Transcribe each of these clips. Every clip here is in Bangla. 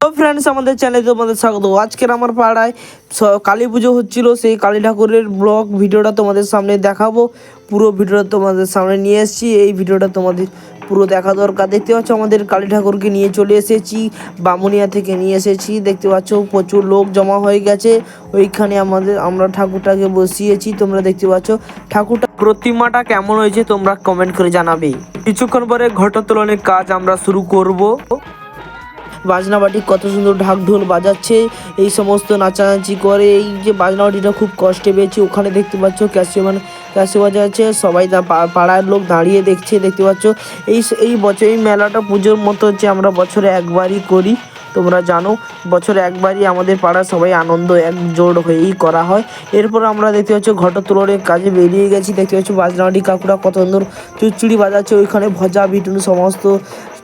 তো ফ্রেন্ডস আমাদের চ্যানেলে তোমাদের স্বাগত। আজকের আমার পাড়ায় কালী পুজো হচ্ছিল, সেই কালী ঠাকুরের ব্লগ ভিডিওটা তোমাদের সামনে দেখাবো। পুরো ভিডিওটা তোমাদের সামনে নিয়ে এসেছি। এই ভিডিওটা তোমাদের পুরো দেখা দরকার। দেখতে পাচ্ছ আমাদের কালী ঠাকুরকে নিয়ে চলে এসেছি। বামুনিয়া থেকে নিয়ে এসেছি। দেখতে পাচ্ছ প্রচুর লোক জমা হয়ে গেছে। ওইখানে আমাদের, আমরা ঠাকুরটাকে বসিয়েছি। তোমরা দেখতে পাচ্ছ ঠাকুরটা প্রতিমাটা কেমন হয়েছে, তোমরা কমেন্ট করে জানাবে। কিছুক্ষণ পরে ঘটোত্তোলনের কাজ আমরা শুরু করব। বাজনা বাটি কত সুন্দর ঢাক ঢোল বাজাচ্ছে, এই সমস্ত নাচানাচি করে, এই যে বাজনা বাটিটা খুব কষ্টে পেয়েছি, ওখানে দেখতে পাচ্ছ ক্যাসিও মানে ক্যাসিও বাজাচ্ছে সবাই পাড়ার লোক দাঁড়িয়ে দেখছে, দেখতে পাচ্ছ, এই এই বছর এই মেলাটা পুজোর মতো হচ্ছে আমরা বছরে একবারই করি, তোমরা জানো, বছরে একবারই আমাদের পাড়ার সবাই আনন্দ একজোট হয়েই করা হয়, এরপর আমরা দেখতে পাচ্ছ ঘটোত্তোলনের কাজে বেরিয়ে গেছি, দেখতে পাচ্ছ বাজনাটি কাকুরা কত সুন্দর চুচুড়ি বাজাচ্ছে, ওইখানে ভজা, বিটুন, সমস্ত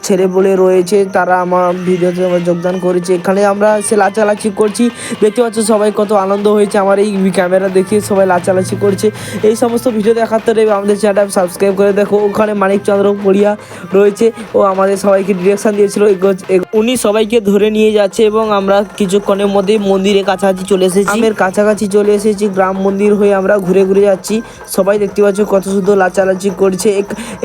ছেলে বলে রয়েছে, তারা আমার ভিডিওতে যোগদান করেছে। এখানে আমরা সে লাচালাচি করছি। দেখতে পাচ্ছ সবাই কত আনন্দ হয়েছে, আমার এই ক্যামেরা দেখিয়ে সবাই লাচালাচি করছে। এই সমস্ত ভিডিও দেখার তো আমাদের চ্যানেলটা সাবস্ক্রাইব করে দেখো। ওখানে মানিকচন্দ্র পড়িয়া রয়েছে। ও আমাদের সবাইকে ডিরেকশন দিয়েছিল। উনি সবাইকে ধরে নিয়ে যাচ্ছে এবং আমরা কিছুক্ষণের মধ্যেই মন্দিরের কাছাকাছি চলে এসেছি। আমের কাছাকাছি চলে এসেছি। গ্রাম মন্দির হয়ে আমরা ঘুরে ঘুরে যাচ্ছি। সবাই দেখতে পাচ্ছ কত সুন্দর লাচালাচি করছে।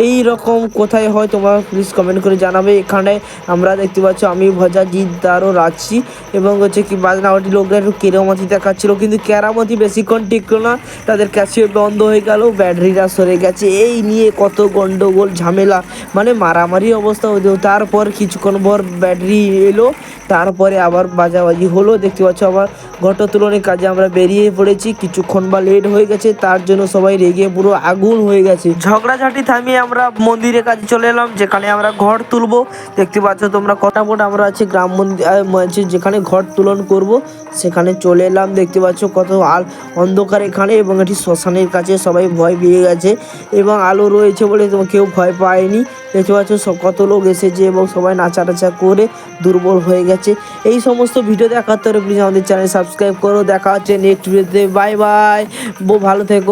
এই রকম কোথায় হয় তোমরা প্লিজ কমেন্ট করে জানাবে। এখানে আমরা দেখতে পাচ্ছ আমি ভজা, জিৎ দারও রাখছি। এবং হচ্ছে কি, বাজনাবাটি লোকরা একটু কেরামতি দেখাচ্ছিল, কিন্তু কেরামতি বেশিক্ষণ টিকলো না। তাদের ক্যাশিও বন্ধ হয়ে গেল ব্যাটারিটা সরে গেছে। এই নিয়ে কত গন্ডগোল, ঝামেলা মানে মারামারি অবস্থা হতো। তারপর কিছুক্ষণ পর ব্যাটারি এলো, তারপরে আবার বাজাবাজি হলো। দেখতে পাচ্ছ, আবার ঘটোত্তোলনের কাজে আমরা বেরিয়ে পড়েছি। কিছুক্ষণ বা লেট হয়ে গেছে, তার জন্য সবাই রেগে পুরো আগুন হয়ে গেছে। ঝগড়াঝাটি থামিয়ে আমরা মন্দিরের কাছে চলে এলাম, যেখানে আমরা ঘর তুলবো। দেখতে পাচ্ছ তোমরা কটাপট আমরা আছি, গ্রাম মন্দির যেখানে ঘর তুলন করব, সেখানে চলে এলাম। দেখতে পাচ্ছ কত আল অন্ধকার এখানে এবং এটি শ্মশানের কাছে সবাই ভয় পেয়ে গেছে এবং আলো রয়েছে বলে তো কেউ ভয় পায়নি। দেখতে পাচ্ছ কত লোক এসেছে এবং সবাই নাচা টাচা করে দুর্বল হয়ে গেছে। এই সমস্ত ভিডিও দেখার তরে প্লিজ আমাদের চ্যানেল সাবস্ক্রাইব করো। দেখা হচ্ছে নেক্সট ভিডিওতে বাই বাই ভালো থেকো।